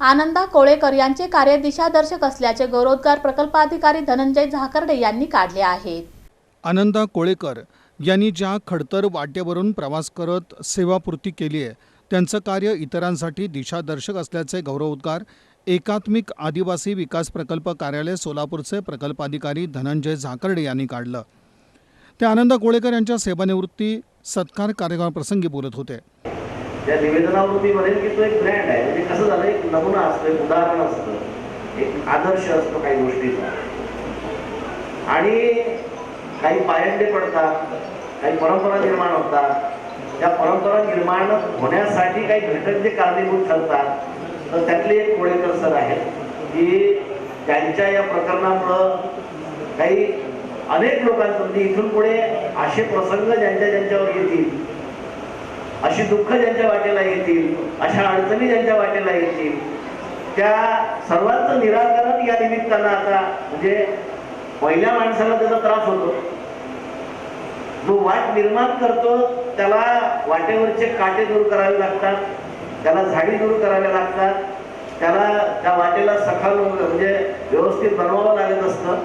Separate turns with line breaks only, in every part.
आनंदा कोळेकर यांचे कार्य दिशादर्शक असल्याचे गौरवोद्गार प्रकल्पाधिकारी धनंजय झाकर्डे यांनी काढले आहेत.
आनंदा कोळेकर यांनी ज्या खडतर वाटेवरून प्रवास करत सेवापूर्ती केली आहे त्यांचं कार्य इतरांसाठी दिशादर्शक असल्याचे गौरवोद्गार एकात्मिक आदिवासी विकास प्रकल्प कार्यालय सोलापूरचे प्रकल्पाधिकारी धनंजय झाकर्डे यांनी काढलं. ते आनंदा कोळेकर यांच्या सेवानिवृत्ती सत्कार कार्यक्रमाप्रसंगी बोलत होते.
त्या निवेदनावर मी म्हणेन की तो एक ब्रँड आहे. म्हणजे कसं झालं एक नमुना असतो एक उदाहरण असतं एक आदर्श असतो काही गोष्टीचा. आणि काही पायंडे पडतात काही परंपरा निर्माण होतात. त्या परंपरा निर्माण होण्यासाठी काही घटक जे कारणीभूत ठरतात तर त्यातले एक कोळेकर सर आहेत की त्यांच्या या प्रकरणामुळं काही अनेक लोकांचं म्हणजे इथून पुढे असे प्रसंग ज्यांच्या ज्यांच्यावर येतील अशी दुःख ज्यांच्या वाटेला येतील अशा अडचणी ज्यांच्या वाटेला येतील त्या सर्वांचं निराकरण या निमित्तानं आता म्हणजे पहिल्या माणसाला त्याचा त्रास होतो. जो वाट निर्माण करतो त्याला वाटेवरचे काटे दूर करावे लागतात त्याला झाडी दूर कराव्या लागतात त्याला त्या वाटेला सखाल म्हणजे व्यवस्थित बनवावं लागत असतं.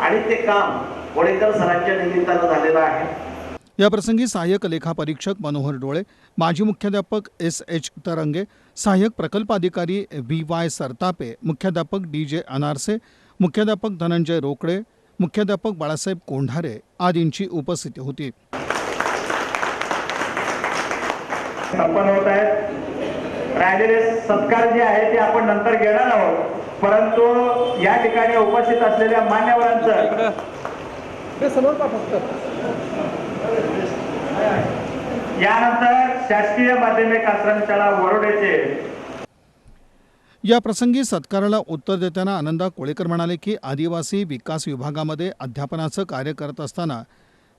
आणि ते काम कोळेकर सरांच्या निमित्तानं झालेलं आहे.
याप्रसंगी सहाय्यक लेखापरीक्षक मनोहर डोळे माजी मुख्याध्यापक एस एच तरंगे सहाय्यक प्रकल्पाधिकारी व्ही वाय सरतापे मुख्याध्यापक डी जे अनारसे मुख्याध्यापक धनंजय रोकडे मुख्याध्यापक बाळासाहेब कोंढारे आदींची उपस्थिती होती.
संपन्न होत आहेत. राहिलेले सत्कार जे आहे ते आपण नंतर घेणार आहोत. परंतु या ठिकाणी उपस्थित असलेल्या मान्यवरांचं यानंतर शासकीय माध्यमिक आश्रमशाळा वरोडेचे.
या प्रसंगी सत्काराला उत्तर देताना आनंदा कोळेकर म्हणाले की आदिवासी विकास विभागामध्ये अध्यापनाचं कार्य करत असताना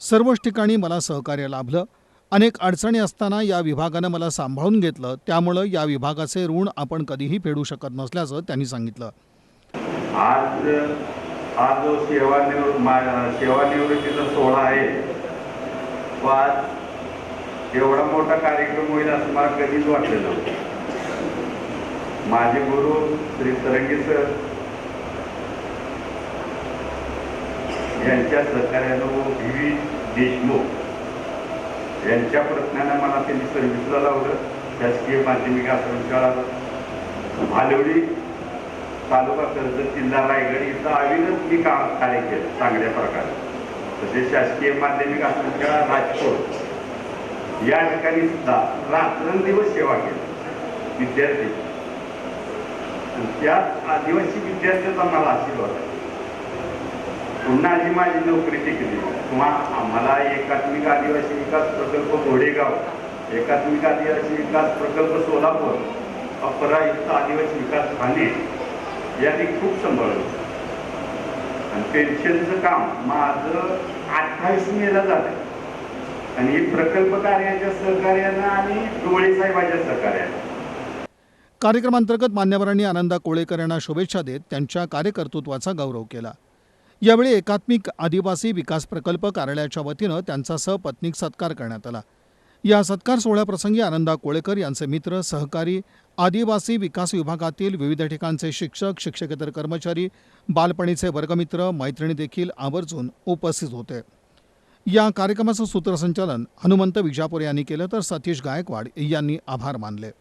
सर्वच ठिकाणी मला सहकार्य लाभलं. अनेक अडचणी असताना या विभागानं मला सांभाळून घेतलं. त्यामुळं या विभागाचे ऋण आपण कधीही फेडू शकत नसल्याचं त्यांनी सांगितलं.
आज हा जो सेवानिवृत्तीचा सोहळा आहे एवढा मोठा कार्यक्रम होईल असं मला कधीच वाटलं नव्हतं माझे गुरु श्री तरंगी सर यांच्या सहकार्यानं व्ही व्ही. देशमुख यांच्या प्रयत्नानं मला त्यांनी सर्व्हिसला लावलं. शासकीय माध्यमिक आश्रमशाळा भालवडी तालुका कर्जत जिल्हा रायगड इथं आवीनच मी काम कार्य केलं चांगल्या प्रकारे. तसेच शासकीय माध्यमिक आश्रमशाळा राजकोट. या ठिकाणी सुद्धा रात्रंदिवस सेवा केली. विद्यार्थी. आणि त्या आदिवासी विद्यार्थ्याचा मला आशीर्वाद आहे. पुन्हा जी माझी नोकरी टिकली. किंवा आम्हाला एकात्मिक आदिवासी विकास प्रकल्प घोडेगाव एकात्मिक आदिवासी विकास प्रकल्प सोलापूर अपरायुक्त आदिवासी विकास ठाणे यांनी खूप सांभाळलं. आणि पेन्शनचं काम माझं अठ्ठावीस मेला झालं आणि प्रकल्प कार्याच्या सहकार्यानं आणि डोळे साहेबाच्या सहकार्यानं.
कार्यक्रमांतर्गत मान्यवरांनी आनंदा कोळेकर यांना शुभेच्छा देत त्यांच्या कार्यकर्तृत्वाचा गौरव केला. यावेळी एकात्मिक आदिवासी विकास प्रकल्प कार्यालयाच्या वतीनं त्यांचा सपत्नीक सत्कार करण्यात आला. या सत्कार सोहळ्याप्रसंगी आनंदा कोळेकर यांचे मित्र सहकारी आदिवासी विकास विभागातील विविध ठिकाणचे शिक्षक शिक्षकेतर कर्मचारी बालपणीचे वर्गमित्र मैत्रिणी देखील आवर्जून उपस्थित होते. या कार्यक्रमाचं सूत्रसंचालन हनुमंत विजापूर यांनी केलं तर सतीश गायकवाड यांनी आभार मानले.